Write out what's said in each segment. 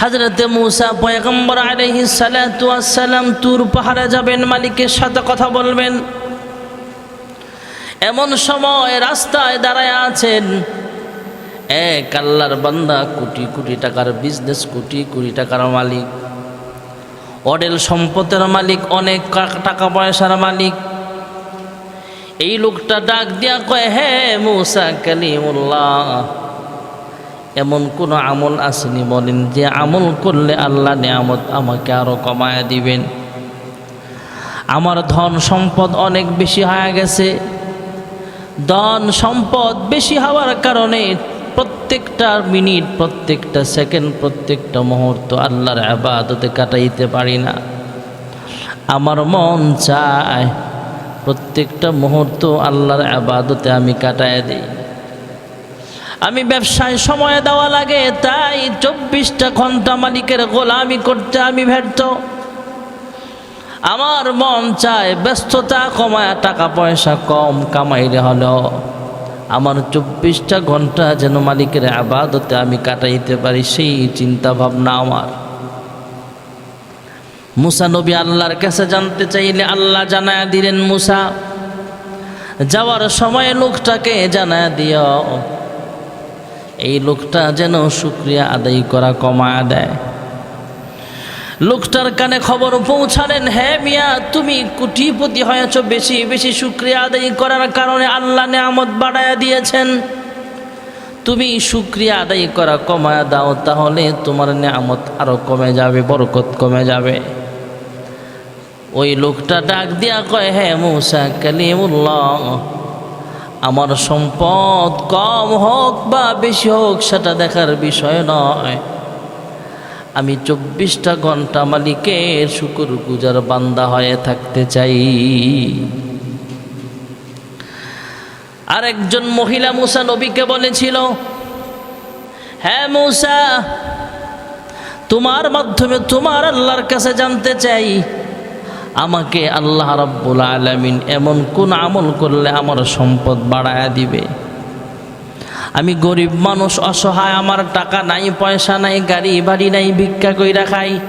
হাজরতে মুসা পয়গম্বর আলহি সালাম তুর পাহাড়ে যাবেন, মালিকের সাথে কথা বলবেন। এমন সময় রাস্তায় দাঁড়ায় আছেন এক আল্লাহর বান্দা, কোটি কোটি টাকার বিজনেস কোটি কোটি টাকার মালিক। অডেল সম্পদের মালিক, অনেক টাকা পয়সার মালিক। এই লোকটা ডাক দিয়া কয়, হে মুসা কালিমুল্লাহ এমন কোনো আমল আসেনি বলেন যে আমল করলে আল্লাহ নিয়ামত আমাকে আরও কমায় দিবেন। আমার ধন সম্পদ অনেক বেশি হয়ে গেছে। ধন সম্পদ বেশি হওয়ার কারণে প্রত্যেকটা মিনিট, প্রত্যেকটা সেকেন্ড, প্রত্যেকটা মুহূর্ত আল্লাহর আবাদতে কাটাইতে পারি না। আমার মন চায় প্রত্যেকটা মুহূর্ত আল্লাহর আবাদতে আমি কাটায় দিই। আমি ব্যবসায় সময় দেওয়া লাগে, তাই চব্বিশটা ঘণ্টা মালিকের গোলামি করতে আমি ব্যর্থ। আমার মন চায় ব্যস্ততা কমায়, টাকা পয়সা কম কামাইলে হলো। আমার চব্বিশটা ঘণ্টা যেন মালিকের আবাদতে আমি কাটাইতে পারি, সেই চিন্তা ভাবনা আমার। মুসা নবী আল্লাহর কাছে জানতে চাইলে আল্লাহ জানায় দিলেন, মুসা, যাওয়ার সময় লোকটাকে জানায় দিও। এই লোকটা যেন শুক্রিয়া আদায় করা কমায় দেয়। লোকটার কানে খবর পৌঁছালেন হ্যাঁ মিয়া, তুমি কুটিপতি হয়েছ, বেশি বেশি শুক্রিয়া আদায় করার কারণে আল্লাহ নেয়ামত বাড়ায়া দিয়েছেন। তুমি শুক্রিয়া আদায় করা কমায় দাও, তাহলে তোমার নেয়ামত আরও কমে যাবে, বরকত কমে যাবে। ওই লোকটা ডাক দিয়া কয় হ্যাঁ মৌসা কালিমুল্লাহ আমার সম্পদ কম হোক বা বেশি হোক, সেটা দেখার বিষয় নয়। আমি চব্বিশটা ঘণ্টা মালিকের শুকুর গুজার বান্দা হয়ে থাকতে চাই। আর একজন মহিলা মুসা নবীকে বলেছিল হ্যাঁ মৌসা, তোমার মাধ্যমে তোমার আল্লাহর কাছে জানতে চাই আমাকে আল্লাহ রাব্বুল আলামিন এমন কোন আমল করলে আমার সম্পদ বাড়ায়া দিবে? আমি গরিব মানুষ, অসহায়, আমার টাকা নাই, পয়সা নাই, গাড়ি বাড়ি নাই, ভিক্ষা কইরা খাই।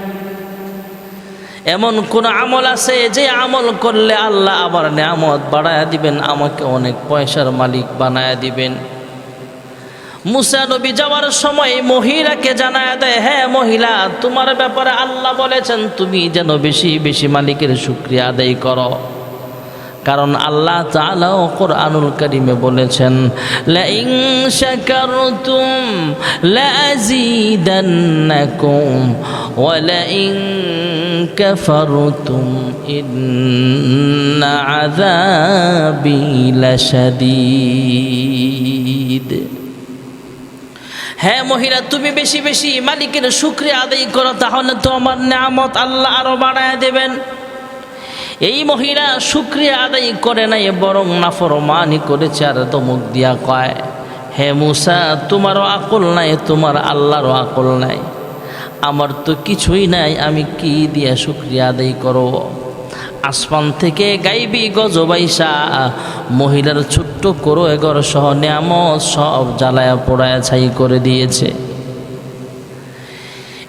এমন কোন আমল আছে যে আমল করলে আল্লাহ আবার নেয়ামত বাড়ায়া দিবেন, আমাকে অনেক পয়সার মালিক বানায়া দিবেন। মুসা নবী যাওয়ার সময় মহিলাকে জানায় দেয় হ্যাঁ মহিলা, তোমার ব্যাপারে আল্লাহ বলেছেন তুমি যেন বেশি বেশি মালিকের শুক্রিয়া আদায় করো। কারণ আল্লাহ তাআলাও কোরআনুল কারিমে বলেছেন ইন্না আযাবি লাশাদীদ। হ্যাঁ মহিলা, তুমি বেশি বেশি মালিকের শুক্রিয়া আদায় করো, তাহলে তো আমার নামত আল্লাহ আরও বাড়ায় দেবেন। এই মহিলা শুক্রিয়া আদায় করে নাই, বরং নাফরমানি করেছে আর তমুক দিয়া কয়, হে মুসা, তোমারও আকল নাই, তোমার আল্লাহরও আকল নাই। আমার তো কিছুই নাই, আমি কি দিয়া শুক্রিয়া আদায় করো আসমান থেকে গাইবি গজবাইসা মহিলার ছোট্ট করো এগর সহ নিয়ামত সব জ্বালায়া পোড়ায়া ছাই করে দিয়েছে।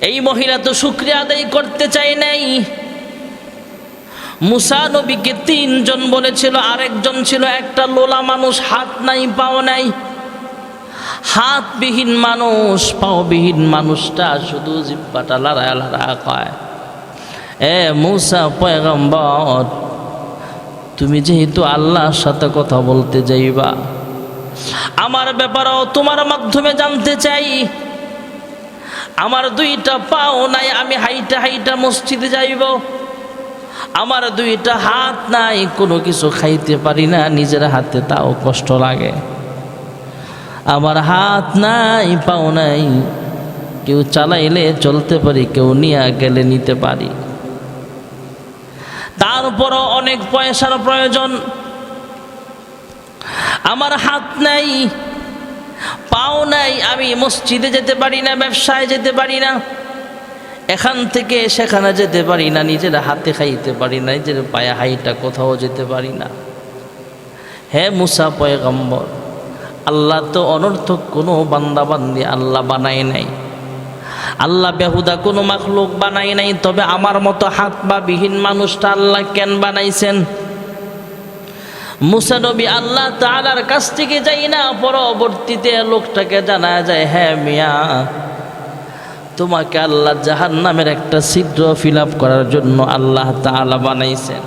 এই মহিলা তো শুক্রিয়া আদায় করতে চাই নাই। মুসা নবীকে তিনজন বলেছিল, আরেকজন ছিল, একটা লোলা মানুষ, হাত নাই, পাও নাই। হাতবিহীন মানুষ, পাওবিহীন মানুষটা শুধু জিব্বাটা লড়ায় লড়া কয়। এ মুসা পয়গম্বর, তুমি যেহেতু আল্লাহর সাথে কথা বলতে যাইবা, আমার ব্যাপারেও তোমার মাধ্যমে জানতে চাই। আমার দুইটা পাও নাই, আমি হাইটা হাইটা মসজিদে যাইব। আমার দুইটা হাত নাই, কোনো কিছু খাইতে পারি না, নিজের হাতে তাও কষ্ট লাগে। আমার হাত নাই, পাও নাই, কেউ চালাইলে চলতে পারি, কেউ নিয়ে গেলে নিতে পারি। তারপরও অনেক পয়সার প্রয়োজন। আমার হাত নাই, পাও নাই, আমি মসজিদে যেতে পারি না, ব্যবসায় যেতে পারি না। এখান থেকে সেখানে যেতে পারি না, নিজের হাতে খাইতে পারি না, নিজের পায়ে হাইটা কোথাও যেতে পারি না। হে মুসা পয়গম্বর, আল্লাহ তো অনর্থক কোনো বান্দাবান্দি আল্লাহ বানায় নাই। আল্লাহ বেহুদা কোনো মাখলুক বানাই নাই, তবে আমার মতো হাত বা বিহীন মানুষটা আল্লাহ কেন বানাইছেন? মুসা নবী আল্লাহ তালার কাছ থেকে যাই না, পরবর্তীতে লোকটাকে জানা যায় হ্যাঁ মিয়া, তোমাকে আল্লাহ জাহান নামের একটা ছিদ্র ফিল করার জন্য আল্লাহ তাআলা বানাইছেন।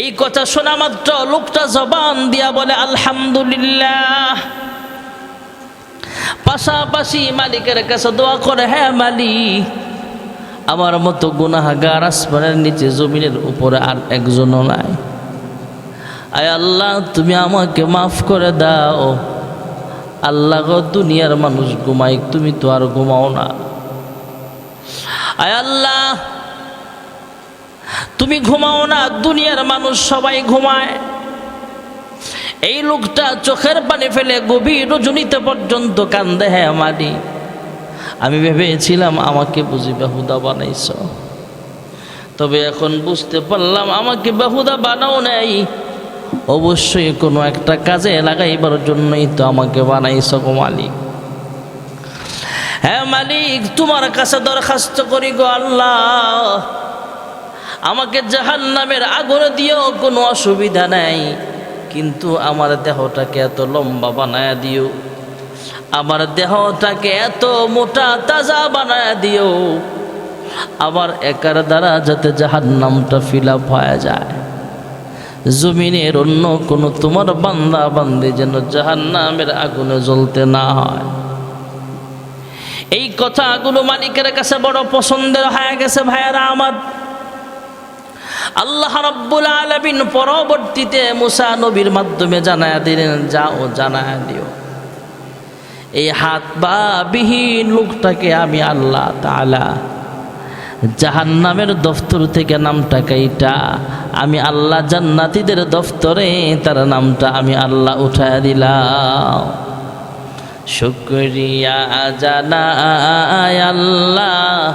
এই কথা শোনা মাত্র লোকটা জবান দিয়া বলে, আলহামদুলিল্লাহ। পাশাপাশি মালিকের কাছে দোয়া করে হ্যাঁ মালিক, আমার মতো গুনাহাগার আসমানের নিচে জমিনের উপরে আর একজনও নাই। আয় আল্লাহ, তুমি আমাকে মাফ করে দাও। আল্লাহ গো, দুনিয়ার মানুষ ঘুমাই, তুমি তো আর ঘুমাও না। আয় আল্লাহ, তুমি ঘুমাও না, দুনিয়ার মানুষ সবাই ঘুমায়। এই লোকটা চোখের পানি ফেলে গভীর রজনীতে পর্যন্ত কান্দে হ্যাঁ মানি। আমি ভেবেছিলাম আমাকে বুঝি বাহুদা বানাইছ। তবে এখন বুঝতে পারলাম আমাকে বাহুদা বানাও নাই। অবশ্যই কোনো একটা কাজে লাগাইবার জন্যই তো আমাকে বানাইছ গো মালিক। হ্যাঁ মালিক, তোমার কাছে দরখাস্ত করি গো আল্লাহ। আমাকে জাহান নামের আগুন দিয়েও কোনো অসুবিধা নাই। কিন্তু আমার দেহটাকে এত লম্বা বানায় দিও। আমার দেহটাকে এত মোটা, তাজা বানায় দিও। আবার একার দ্বারা যাতে জাহান নামটা ফিল আপ হয়ে যায়। জমিনের অন্য কোনো তোমার বান্দা বান্দে যেন জাহান নামের আগুনে জ্বলতে না হয়। এই কথাগুলো মালিকের কাছে বড় পছন্দের হয়ে গেছে ভাইয়ারা আমার। আল্লাহ রাব্বুল আলামিন পরবর্তীতে মুসা নবীর মাধ্যমে জানায়া দিলেন, যাও, জানায়া দিও। এই হাত বা বিহীন লোকটাকে আমি আল্লাহ তাআলা জাহান্নামের দফতর থেকে নামটা কাইটা আমি আল্লাহ জান্নাতীদের দফতরে তার নামটা আমি আল্লাহ উঠায় দিলাম। শুক্রিয়া জানাই আল্লাহ।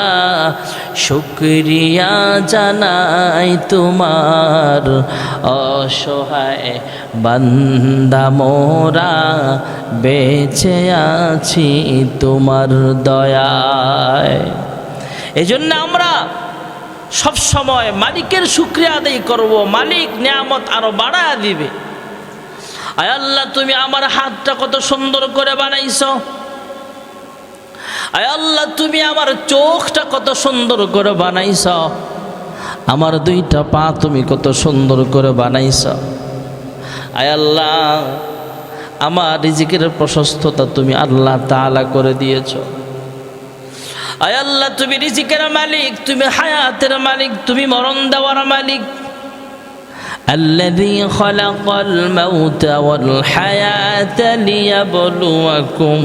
শুক্রিয়া জানাই তোমার অসহায় বান্দা মোরা, বেঁচে আছি তোমার দয়ায়। এই জন্য আমরা সব সময় মালিকের শুক্রিয়া আদায় করব, মালিক নিয়ামত আরও বাড়ায় দিবে। আয় আল্লাহ, তুমি আমার হাতটা কত সুন্দর করে বানাইছ। আয় আল্লাহ তুমি আমার চোখটা কত সুন্দর করে বানাইছ আমার দুইটা পা তুমি কত সুন্দর করে বানাইছ আয় আল্লাহ আমার রিজিকের প্রশস্ততা তুমি আল্লাহ তাআলা করে দিয়েছ আয় আল্লাহ তুমি রিজিকের মালিক তুমি হায়াতের মালিক তুমি মরণ দেওয়ার মালিক الذي خلق الموت والحياة ليبلوكم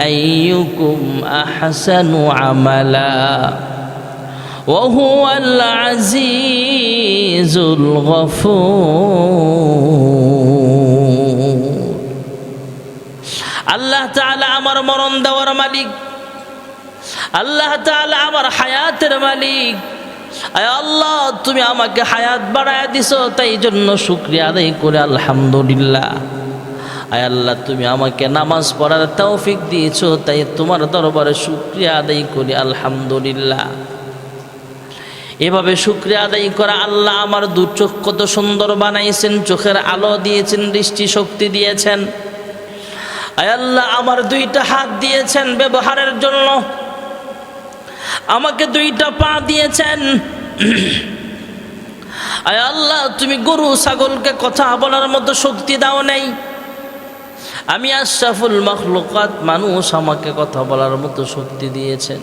أيكم أحسن عملا وهو العزيز الغفور আল্লাহ তাআলা আমার মরণ দেওয়ার মালিক আল্লাহ তাআলা আমার হায়াতের মালিক আয় আল্লাহ তুমি আমাকে হায়াত বাড়ায় দিছো তাই জন্য শুক্রিয়া আদায় করে আলহামদুলিল্লাহ আয় আল্লাহ, তুমি আমাকে নামাজ পড়ার তৌফিক দিয়েছ, তাই তোমার দরবারে শুক্রিয়া আদায় করি, আলহামদুলিল্লাহ। এভাবে শুক্রিয়া আদায় করা আল্লাহ আমার দু চোখ কত সুন্দর বানাইছেন, চোখের আলো দিয়েছেন দৃষ্টি শক্তি দিয়েছেন। আয় আল্লাহ, আমার দুইটা হাত দিয়েছেন ব্যবহারের জন্য। আমাকে দুইটা পা দিয়েছেন। আয় আল্লাহ, তুমি গরু, ছাগলকে কথা বলার মতো শক্তি দাও নেই। আমি আশরাফুল মখলুকাত মানুষ আমাকে কথা বলার মতো শক্তি দিয়েছেন।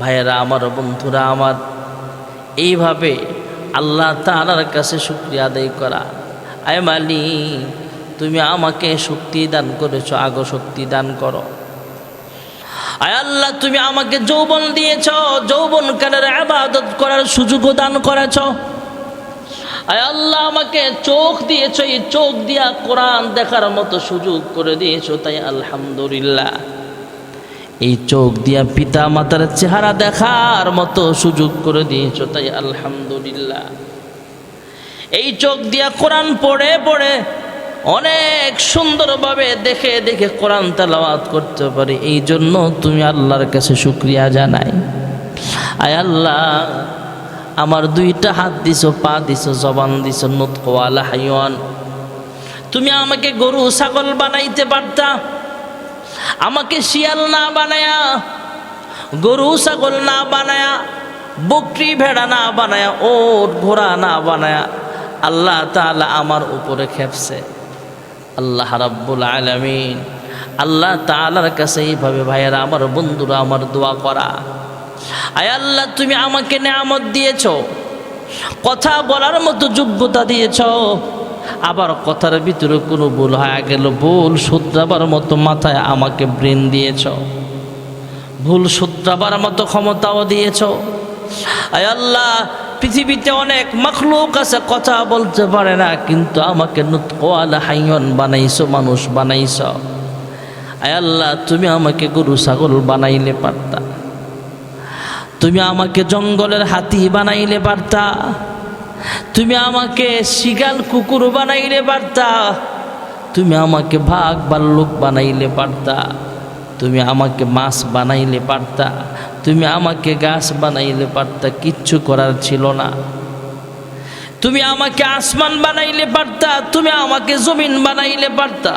ভাইয়েরা, আমার বন্ধুরা, আমার এইভাবে আল্লাহ তালার কাছে শুক্রিয়া আদায় করা। আয় মালি তুমি আমাকে শক্তি দান করেছ, আগ শক্তি দান করো। আয় আল্লাহ, তুমি আমাকে যৌবন দিয়েছ যৌবন কালের আবাদত করার সুযোগও দান করেছ। আয় আল্লাহ, আমাকে চোখ দিয়েছ, এই চোখ দিয়া কোরআন দেখার মতো সুযোগ করে দিয়েছ, তাই আলহামদুলিল্লাহ। এই চোখ দিয়া পিতা মাতার চেহারা দেখার মতো সুযোগ করে দিয়েছ, তাই আলহামদুলিল্লাহ। এই চোখ দিয়া কোরআন পড়ে পড়ে অনেক সুন্দরভাবে দেখে দেখে কোরআন তেলাওয়াত করতে পারি এই জন্য তুমি আল্লাহর কাছে শুক্রিয়া জানাই। আয় আল্লাহ আমার দুইটা হাত দিছো, পা দিছো, জবান দিছো নুতকওয়ালা হাইওয়ান। তুমি আমাকে গরু, ছাগল বানাইতে পারতা? আমাকে শিয়াল না বানায়া, গরু, ছাগল না বানায়া, বকরি, ভেড়া না বানায়া, ওট, ঘোড়া না বানায়া, আল্লাহ তাআলা আমার উপরে খেপছে। আল্লাহ রাব্বুল আলামিন, আল্লাহ তাআলার কাছে এইভাবে ভাইয়েরা, আমার বন্ধুরা, আমার দোয়া করা। আয় আল্লাহ, তুমি আমাকে নেয়ামত দিয়েছ। কথা বলার মতো যোগ্যতা দিয়েছ। আবার কথার ভিতরে কোনো ভুল হয়ে গেল, ভুল শুধরাবার মতো মাথায় আমাকে ব্রেন দিয়েছ। ভুল শুধরাবার মতো ক্ষমতাও দিয়েছ। আয় আল্লাহ, পৃথিবীতে অনেক মখলুক আছে, কথা বলতে পারে না, কিন্তু আমাকে নুতকোয়ালা হাইয়ন বানাইছো, মানুষ বানাইছ। আয় আল্লাহ, তুমি আমাকে গরু, ছাগল বানাইলে পারতা। তুমি আমাকে জঙ্গলের হাতি বানাইলে পারতা তুমি আমাকে শিগাল কুকুর বানাইলে পারতা তুমি আমাকে ভাগ বাল্লুক বানাইলে পারতা তুমি আমাকে মাছ বানাইলে পারতা তুমি আমাকে গাছ বানাইলে পারতা কিচ্ছু করার ছিল না। তুমি আমাকে আসমান বানাইলে পারতা তুমি আমাকে জমিন বানাইলে পারতা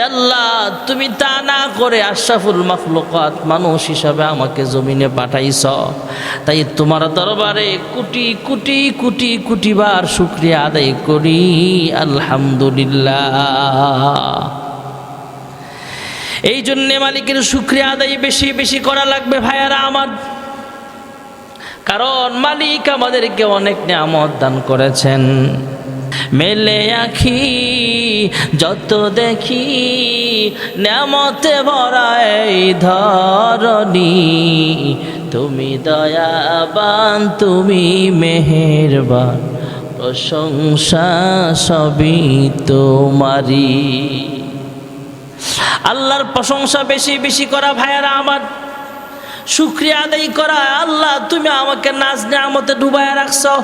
আল্লাহ, তুমি তা না করে আশরাফুল মখলুকাত মানুষ হিসাবে আমাকে জমিনে পাঠাইছ। তাই তোমার দরবারে কোটি কোটি কোটি কোটি বার শুক্রিয়া আদায় করি। আলহামদুলিল্লাহ। এই জন্যে মালিকের শুক্রিয়া আদায় বেশি বেশি করা লাগবে ভাইয়ারা আমার। কারণ মালিক আমাদেরকে অনেক নিয়ামত দান করেছেন। মেলে আখি, যত দেখি নামতে ভরা ধরণী। তুমি দয়াবান, তুমি মেহেরবান, প্রশংসা সবই তোমারি আল্লাহর প্রশংসা বেশি বেশি করা ভাইয়ারা আমার। শুক্রিয়া আদায় করা, আল্লাহ তুমি আমাকে নাচ নেয়ামতে ডুবায় রাখছো।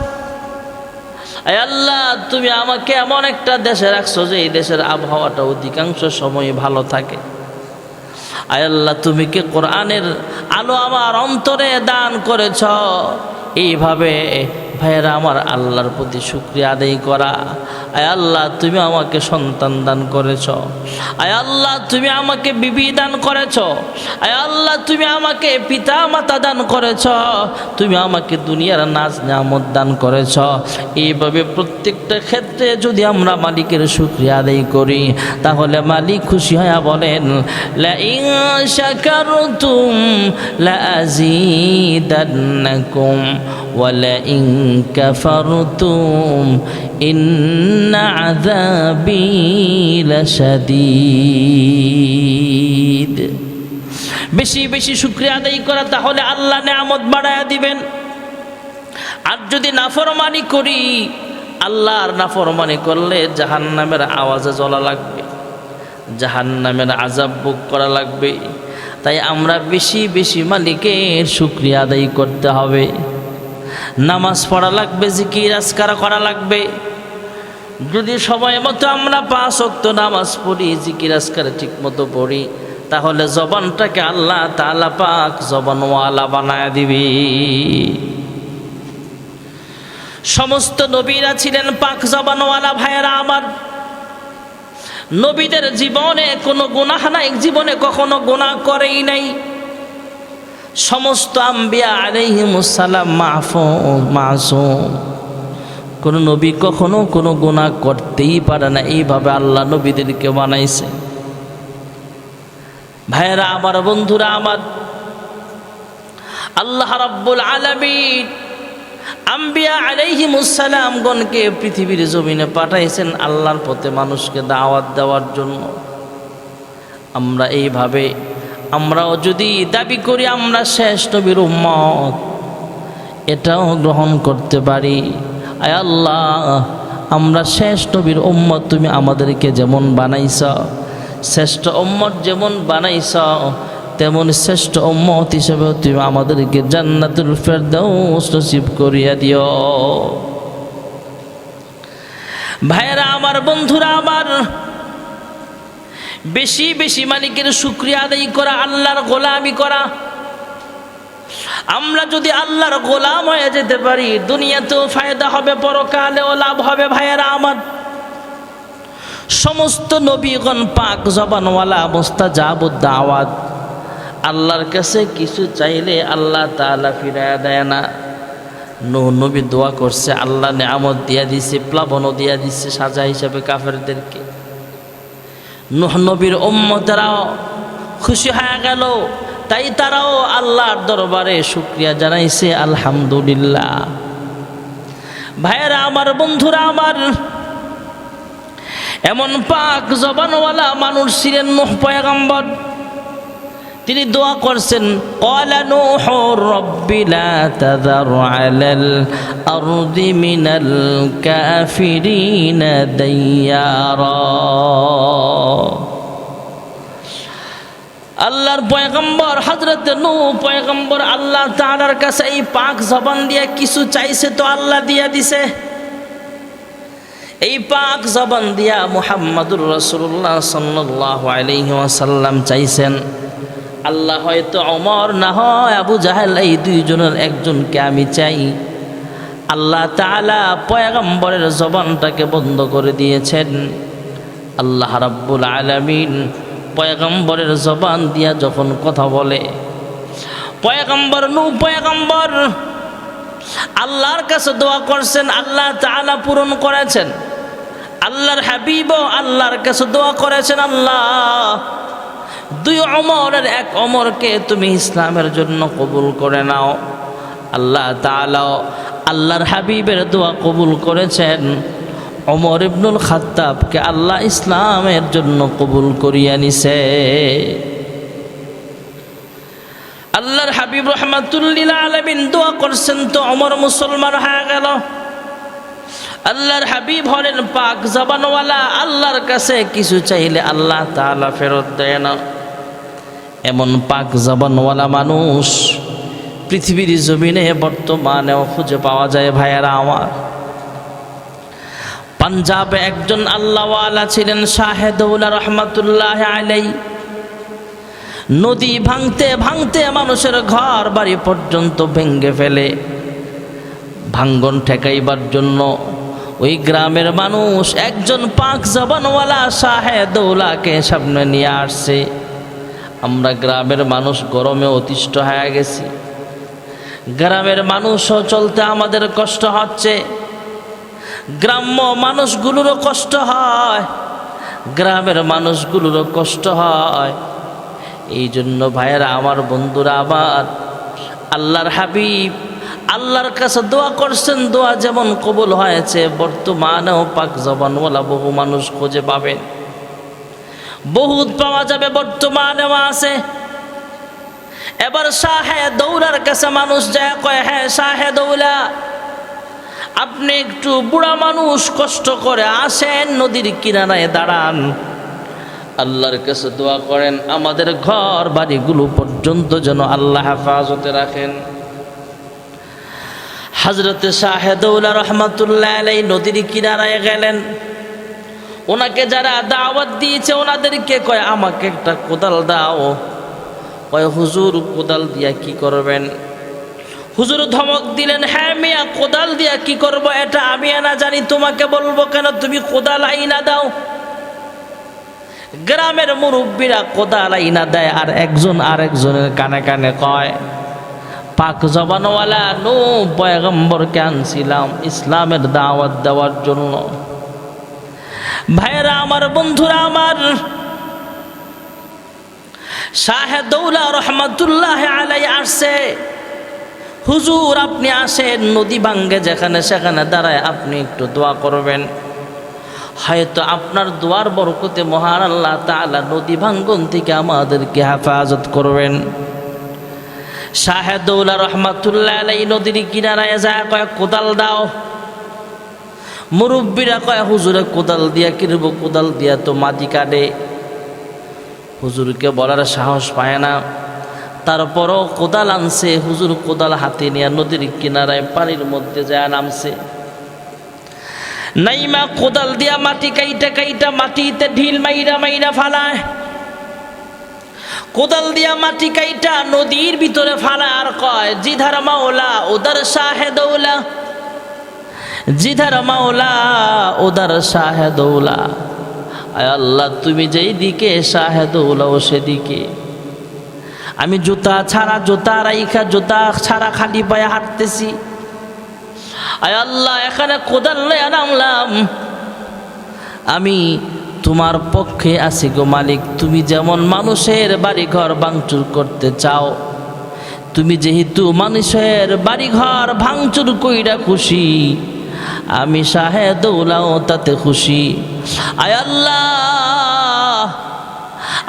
আল্লাহ, তুমি আমাকে এমন একটা দেশে রাখছো যে এই দেশের আবহাওয়াটা অধিকাংশ সময় ভালো থাকে। আল্লাহ, তুমি কি কোরআনের আলো আমার অন্তরে দান করেছ? এইভাবে ভাইয়েরা, আমার আল্লাহর প্রতি শুক্রিয়া আদায় করা। আয় আল্লাহ, তুমি আমাকে সন্তান দান করেছ। আয় আল্লাহ, তুমি আমাকে বিবি দান করেছ। আয় আল্লাহ, তুমি আমাকে পিতা মাতা দান করেছ। তুমি আমাকে দুনিয়ার নাচ নামত দান করেছ। এইভাবে প্রত্যেকটা ক্ষেত্রে যদি আমরা মালিকের শুক্রিয়া আদায় করি, তাহলে মালিক খুশি হয়ে বলেন লাযীদান্নাকুম ولئن كفرتم إن عذابي لشديد বেশি বেশি শুক্রিয়া আদায় করা তাহলে আল্লাহ নেয়ামত বাড়ায়া দিবেন আর যদি নাফরমানি করি আল্লাহর নাফরমানি করলে জাহান নামের আওয়াজে জ্বলা লাগবে জাহান নামের আজাব বুক করা লাগবে তাই আমরা বেশি বেশি মালিকের শুক্রিয়া আদায় করতে হবে নামাজ পড়া লাগবে, জিকির, আজকারা করা লাগবে। যদি সময় মতো আমরা পাঁচ অক্ত নামাজ পড়ি, জিকির, আজকার ঠিক মতো পড়ি, তাহলে জবানটাকে আল্লাহ তালা পাক জবানওয়ালা বানায় দিবি। সমস্ত নবীরা ছিলেন পাক জবানওয়ালা ভাইয়েরা আমার। নবীদের জীবনে কোনো গুনাহ নাই, জীবনে কখনো গুনাহ করেই নাই। সমস্ত আম্বিয়া আলাইহিমুসালাম মাহফুজ, মাসুম। কোনো নবী কখনো কোনো গুণা করতেই পারে না। এইভাবে আল্লাহ নবীদেরকে বানাইছে। ভাইয়েরা, আমার বন্ধুরা, আমার আল্লাহ রাব্বুল আলামিন আম্বিয়া আলাইহিমুসালামগণকে পৃথিবীর জমিনে পাঠাইছেন আল্লাহর পথে মানুষকে দাওয়াত দেওয়ার জন্য। আমরা এইভাবে আমরাও যদি দাবি করি, আমরা শেষ নবীর উম্মত। এটাও গ্রহণ করতে পারি। আয় আল্লাহ, আমরা শেষ নবীর উম্মত তুমি আমাদেরকে যেমন বানাইছ, শ্রেষ্ঠ উম্মত যেমন বানাইছ, তেমন শ্রেষ্ঠ উম্মত হিসেবে তুমি আমাদেরকে জান্নাতুল ফেরদাউস নসিব করিয়া দিও। ভাইয়েরা, আমার বন্ধুরা, আমার বেশি বেশি মালিকের শুক্রিয়া আদায় করা, আল্লাহর গোলামি করা। আমরা যদি আল্লাহর গোলাম হয়ে যেতে পারি, দুনিয়াতেও ফায়দা হবে, পরকালেও লাভ হবে ভাইয়েরা আমার। সমস্ত নবীগণ পাক জবানওয়ালা অবস্থা যাবুদ্দা আওয়াজ আল্লাহর কাছে কিছু চাইলে আল্লাহ তাআলা ফিরাইয়া দেয় না। নো, নবী দোয়া করছে, আল্লাহ নেয়ামত দিয়া দিছে, প্লাবনও দিয়া দিচ্ছে সাজা হিসাবে কাফেরদেরকে। নুহ নবীর উম্মতেরাও খুশি হয়ে গেল। তাই তারাও আল্লাহর দরবারে শুক্রিয়া জানাইছে, আলহামদুলিল্লাহ। ভাইয়েরা, আমার বন্ধুরা, আমার এমন পাক জবানওয়ালা মানুষ ছিলেন নুহ পয়গম্বর। তিনি দোয়া করছেন, ক্বালা নূহু রাব্বি আলাল আরদি মিনাল কাফিরিনা দাইয়ারা। আল্লাহর পয়গম্বর হজরত নু পয়গম্বর আল্লাহ তাআলার কাছে এই পাক জবান দিয়ে কিছু চাইছে তো আল্লাহ দিয়া দিছে। এই পাক জবান দিয়া মুহাম্মাদুর রসুল্লাহ সাল্লাহ আলাইহি চাইছেন আল্লাহ হয়তো অমর না হয়, আবু জাহেল এই দুইজনের একজনকে আমি চাই। আল্লাহ তাআলা পয়গম্বরের জবানটাকে বন্ধ করে দিয়েছেন। আল্লাহ রাব্বুল আলামিন পয়গম্বরের জবান দিয়া যখন কথা বলে, পয়গম্বর নু পয়গম্বর, আল্লাহর কাছে দোয়া করছেন, আল্লাহ তাআলা পূরণ করেছেন। আল্লাহর হাবিব আল্লাহর কাছে দোয়া করেছেন, আল্লাহ দুই অমরের এক অমরকে তুমি ইসলামের জন্য কবুল করে নাও। আল্লাহ তাআলা আল্লাহর হাবিবের দোয়া কবুল করেছেন। অমর ইবনুল খাত্তাবকে আল্লাহ ইসলামের জন্য কবুল করিয়া নিছে। আল্লাহর হাবিব রহমাতুল্লিল আলমিন দোয়া করছেন তো অমর মুসলমান হয়ে গেল। আল্লাহর হাবিব হলেন পাক জবানওয়ালা, আল্লাহর কাছে কিছু চাইলে আল্লাহ তাআলা ফেরত দেয় না এমন পাক জবানওয়ালা মানুষ পৃথিবীর জমিনে বর্তমানেও খুঁজে পাওয়া যায় ভাইয়ারা আমার। পাঞ্জাবে একজন আল্লাহওয়ালা ছিলেন শাহেদৌলা রহমাতুল্লাহ আলাই নদী ভাঙতে ভাঙতে মানুষের ঘর বাড়ি পর্যন্ত ভেঙ্গে ফেলে। ভাঙ্গন ঠেকাইবার জন্য ওই গ্রামের মানুষ একজন পাক জবানওয়ালা শাহেদৌলাকে সামনে নিয়ে আসছে। আমরা গ্রামের মানুষ গরমে অতিষ্ঠ হয়ে গেছি। গ্রামের মানুষও চলতে আমাদের কষ্ট হচ্ছে। গ্রাম্য মানুষগুলোরও কষ্ট হয়। গ্রামের মানুষগুলোরও কষ্ট হয়। এই জন্য ভাইয়েরা, আমার বন্ধুরা আবার আল্লাহর হাবিব, আল্লাহর কাছে দোয়া করছেন। দোয়া যেমন কবুল হয়েছে, বর্তমানেও পাক জবানওয়ালা বহু মানুষ খুঁজে পাবেন। বহুত পাওয়া যাবে বর্তমানেও আছে। এবার শাহে দৌলার কাছে মানুষ যায়, কয় হ্যাঁ শাহে দৌলা। আপনি একটু বুড়া মানুষ কষ্ট করে আসেন, নদীর কিনারায় দাঁড়ান। আল্লাহর কাছে দোয়া করেন, আমাদের ঘর বাড়িগুলো পর্যন্ত যেন আল্লাহ হেফাজতে রাখেন। হজরতে শাহেদৌলা রহমাতুল্লাহ নদীর কিনারায় গেলেন। ওনাকে যারা দাওয়াত দিয়েছে, ওনাদেরকে কয়, আমাকে একটা কোদাল দাও। কয়, হুজুর, কোদাল দিয়া কি করবেন? হুজুর ধমক দিলেন হ্যাঁ মিয়া, কোদাল দিয়া কি করব এটা আমি না জানি, তোমাকে বলব কেন? তুমি কোদাল আইনা দাও। গ্রামের মুরব্বীরা কোদাল আইনা দেয়, আর একজন আর একজনের কানে কানে কয়, পাক জবানওয়ালা নো পয়গম্বরকে আনছিলাম ইসলামের দাওয়াত দেওয়ার জন্য। ভাইয়েরা, আমার বন্ধুরা, আমার শাহেদৌলা রহমতুল্লাহ আলাই আসছে। হুজুর, আপনি আসেন নদী ভাঙ্গে, যেখানে সেখানে দাঁড়ায় আপনি একটু দোয়া করবেন। হয়তো আপনার দোয়ার বরকতে মহান আল্লাহ তাআলা নদী ভাঙ্গন থেকে আমাদেরকে হেফাজত করবেন। শাহেদৌলা রহমাতুল্লাহ এই নদীর কিনারায় যায়, কয়েক কোদাল দাও। মুরব্বীরা কয়, হুজুরে কোদাল দিয়া কিনব কোদাল দিয়া তো মাটি কাটে। হুজুরকে বলার সাহস পায় না। তারপরও কোদাল আনছে, হুজুর কোদাল হাতে নিয়ে নদীর কিনারায় পানির মধ্যে যায় নামছে। নাইমা কোদাল দিয়া মাটি কাইটা কাইটা মাটিতে ঢিল মাইরা মাইরা ফালায়। কোদাল দিয়া মাটি কাইটা নদীর ভিতরে ফালায় আর কয়, জিধার মাওলা, ওদার শাহেদৌলা জিধার মাওলা ওদার শাহেদৌলা। আয় আল্লাহ, তুমি যেই দিকে, শাহেদৌলা ও সেদিকে। আমি জুতা ছাড়া জুতা রাইখা, জুতা ছাড়া খালি পায়ে হাঁটতেছি। আয় আল্লাহ, এখানে কোদাল লইয়া নামলাম। আমি তোমার পক্ষে আছি গো মালিক, তুমি যেমন মানুষের বাড়িঘর ভাঙচুর করতে চাও, তুমি যেহেতু মানুষের বাড়িঘর ভাঙচুর কইরা খুশি। আমি শাহেদৌলাও তাতে খুশি। আয় আল্লাহ,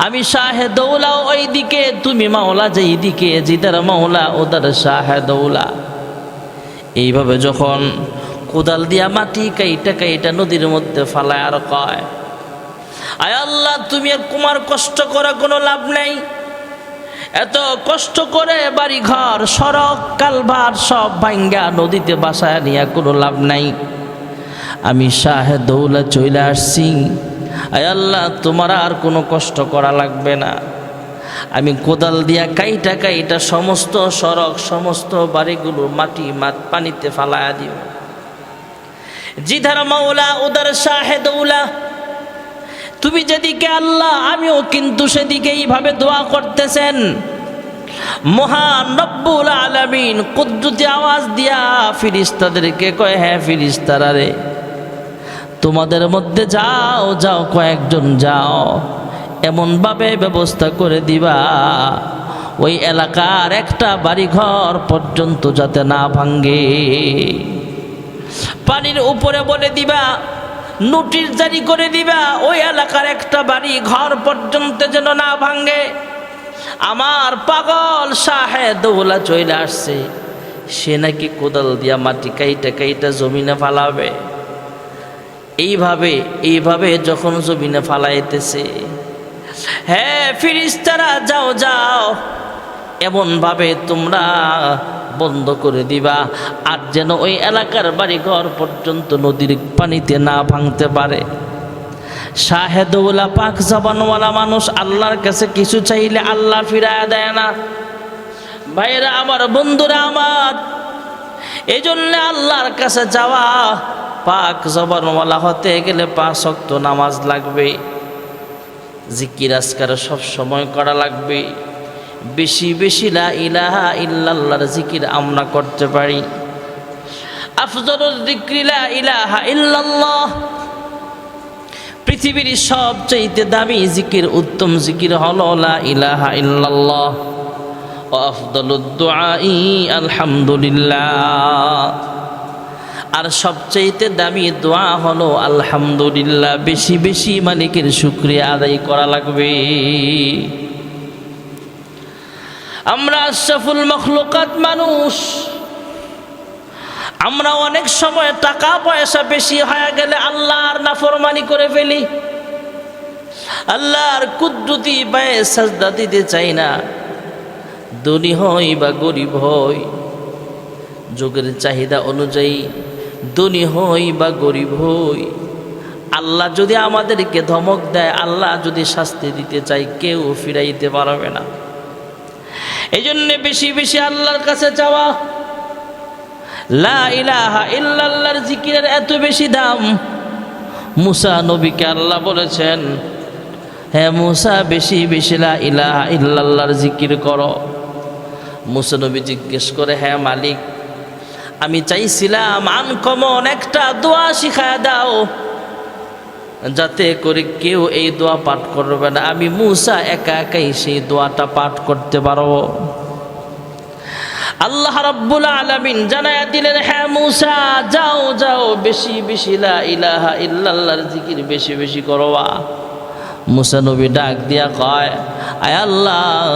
আমি শাহেদৌলাও ওই দিকে তুমি মাওলা যেই দিকে জিদার মাওলা ওদার শাহেদৌলা এইভাবে যখন কোদাল দিয়া মাটি কাইটা কাইটা নদীর মধ্যে ফালায় আর কয়, আয় আল্লাহ, তুমি আর কুমার কষ্ট করা কোনো লাভ নেই? এত কষ্ট করে বাড়ি ঘর সড়ক, কালভার সব ভাঙ্গা নদীতে বাসায় নিয়ে কোনো লাভ নাই। আমি শাহে দৌলা চলে আসছি। আয় আল্লাহ, তোমার আর কোনো কষ্ট করা লাগবে না। আমি কোদাল দিয়া কাইটা কাইটা সমস্ত সড়ক, সমস্ত বাড়িগুলো মাটি মাত পানিতে ফালায়া দিও। জিধার মাওলা, উদার শাহেদৌলা তুমি যেদিকে আল্লাহ, আমিও কিন্তু সেদিকে এইভাবে দোয়া করতেছেন। মহান রব্বুল আলামিন কুদ্দুতি আওয়াজ দিয়া ফিরিস্তাদেরকে কয় হ্যাঁ ফিরিস্তারা রে, তোমাদের মধ্যে যাও যাও কয়েকজন যাও, এমনভাবে ব্যবস্থা করে দিবা। ওই এলাকার একটা বাড়িঘর পর্যন্ত যাতে না ভাঙ্গে পানির উপরে বলে দিবা নোটিশ জারি করে দিবা, ওই এলাকার একটা বাড়ি ঘর পর্যন্ত যেন না ভাঙ্গে আমার পাগল শাহে দৌলা চলে আসছে। সে নাকি কোদাল দিয়া মাটি কাইটা কাইটা জমিনে ফালাবে। এইভাবে এইভাবে যখন জমিনে ফালাইতেছে হ্যাঁ ফিরিস্তারা, যাও যাও। এমনভাবে তোমরা বন্ধ করে দিবা। আর যেন ওই এলাকার বাড়ি ঘর পর্যন্ত নদীর পানিতে না ভাঙতে পারে। শাহেদৌলা পাক জবানওয়ালা মানুষ আল্লাহর কাছে কিছু চাইলে আল্লাহ ফিরায় দেয় না। ভাইরা আমার, বন্ধুরা আমার এই জন্য আল্লাহর কাছে যাওয়া পাক জবানওয়ালা হতে গেলে পাঁচ শক্ত নামাজ লাগবে। জিকির আজকার সব সময় করা লাগবে। বেশি বেশি লা ইলাহা ইল্লাল্লাহর জিকির আমরা করতে পারি। আফজলুল যিকরি লা ইলাহা ইল্লাল্লাহ। পৃথিবীর সবচাইতে দামি জিকির, উত্তম জিকির হলো লা ইলাহা ইল্লাল্লাহ। আফদলুদ দুআই, আলহামদুলিল্লাহ। আর সবচাইতে দামি দোয়া হলো আলহামদুলিল্লাহ, বেশি বেশি মালিকের শুক্রিয়া আদায় করা লাগবে। আমরা আশরাফুল মখলুকাত মানুষ। আমরা অনেক সময় টাকা পয়সা বেশি হয়ে গেলে আল্লাহর নাফরমানি করে ফেলি। আল্লাহর কুদ্রুতি পায়ে সাজদা দিতে চাই না। ধনী হই বা গরিব হই, যোগের চাহিদা অনুযায়ী ধনী হই বা গরিব হই। আল্লাহ যদি আমাদেরকে ধমক দেয়, আল্লাহ যদি শাস্তি দিতে চাই কেউ ফিরাইতে পারবে না। এই জন্য বেশি বেশি আল্লাহর কাছে যাওয়া লা ইলাহা ইল্লাল্লাহর জিকিরের এত বেশি দাম। মুসা নবীকে আল্লাহ বলেছেন হ্যাঁ মুসা, বেশি বেশি লা ইলাহা ইল্লাল্লাহর জিকির করো। মুসা নবী জিজ্ঞেস করে হ্যাঁ মালিক, আমি চাইছিলাম আনকমন একটা দোয়া শিখায় দাও। যাতে করে কেউ এই দোয়া পাঠ করবে না। আমি মুসা একা একাই সেই দোয়াটা পাঠ করতে পারব। আল্লাহ রাব্বুল আলামিন জানায়া দিলেন হ্যাঁ মুসা, যাও যাও, বেশি বেশি, লা ইলাহা ইল্লাল্লাহর জিকির বেশি বেশি করবা মুসা নবী ডাক দিয়া কয়, আয় আল্লাহ,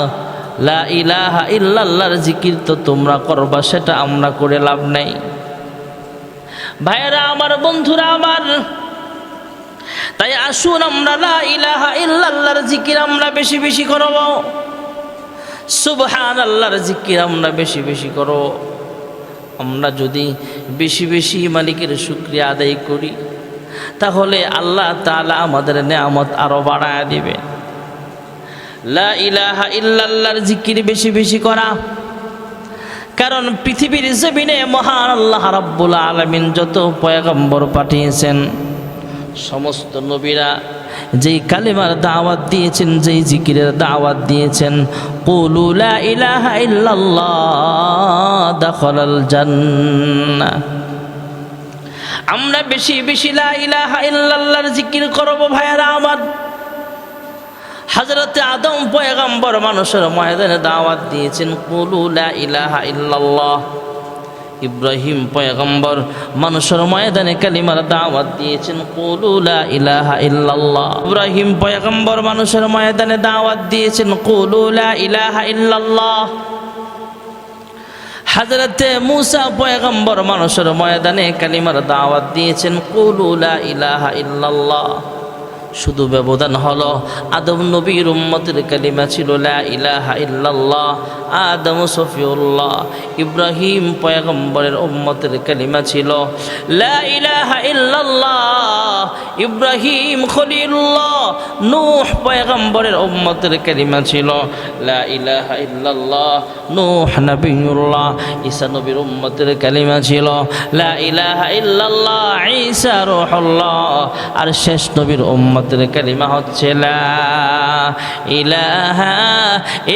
লা ইলাহা ইল্লাল্লাহর জিকির তো তোমরা করবা, সেটা আমরা করে লাভ নাই। ভাইয়েরা, আমার বন্ধুরা, আমার তাই আসুন আমরা লা ইলাহা ইল্লাল্লাহর জিকির আমরা বেশি বেশি করব। সুবহান আল্লাহর জিকির আমরা বেশি বেশি করব। আমরা যদি বেশি বেশি মালিকের শুক্রিয়া আদায় করি, তাহলে আল্লাহ তাআলা আমাদের নেয়ামত আরও বাড়ায় দিবে। লা ইলাহা ইল্লাল্লাহর জিকির বেশি বেশি করা, কারণ পৃথিবীর জমিনে মহান আল্লাহ রাব্বুল আলামিন যত পয়গম্বর পাঠিয়েছেন সমস্ত নবীরা যেই কালিমার দাওয়াত দিয়েছেন, যেই জিকিরের দাওয়াত দিয়েছেন আমরা বেশি বেশি লা ইলাহা জিকির করব ভাইয়ারা আমার। হজরতে আদম পয়গম্বর মানুষের ময়দানে দাওয়াত দিয়েছেন, কুলু লা ইলাহা ইল্লাল্লাহ। ইব্রাহিম পয়গম্বর মানুষের ময়দানে কালিমার দাওয়াত দিয়েছেন, কুলু লা ইলাহা ইল্লাল্লাহ। ইব্রাহিম পয়গম্বর মানুষের ময়দানে দাওয়াত দিয়েছেন, কুলু লা ইলাহা ইল্লাল্লাহ। হাজরতে মুসা পয়গম্বর মানুষের ময়দানে কালিমার দাওয়াত দিয়েছেন, কুলু লা ইলাহা ইল্লাল্লাহ। শুধু ব্যবধান হলো, আদম নবীর উম্মতের কালিমা ছিল, লা ইলাহা ইল্লাল্লাহ। আদম সফিউল্লাহ, ইব্রাহিম পয়গম্বরের উম্মতের কালিমা ছিল, লা ইলাহা ইব্রাহিম খলিলুল্লাহ, নূহ পয়গম্বরের উম্মতের কালিমা ছিল, লা ইলাহা ইল্লাল্লাহ নূহ নবিয়ুল্লাহ ঈসা নবীর উম্মতের কালিমা ছিল, লা ইলাহা ইল্লাল্লাহ ঈসা রূহুল্লাহ, আর শেষ নবীর উম্মতের কালিমা হচ্ছে, লা ইলাহা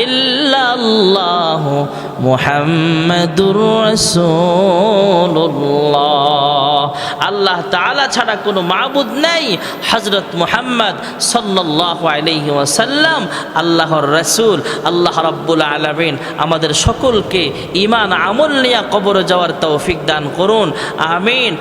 ইল্লাল্লাহ মুহাম্মাদুর রাসূলুল্লাহ। আল্লাহ তাআলা ছাড়া কোনো মাবুদ নেই। হযরত মুহাম্মদ সাল্লাল্লাহু আলাইহি ওয়াসাল্লাম, আল্লাহর রাসূল, আল্লাহ রাব্বুল আলামিন। আমাদের সকলকে ঈমান আমল নিয়ে কবর যাওয়ার তৌফিক দান করুন। আমিন।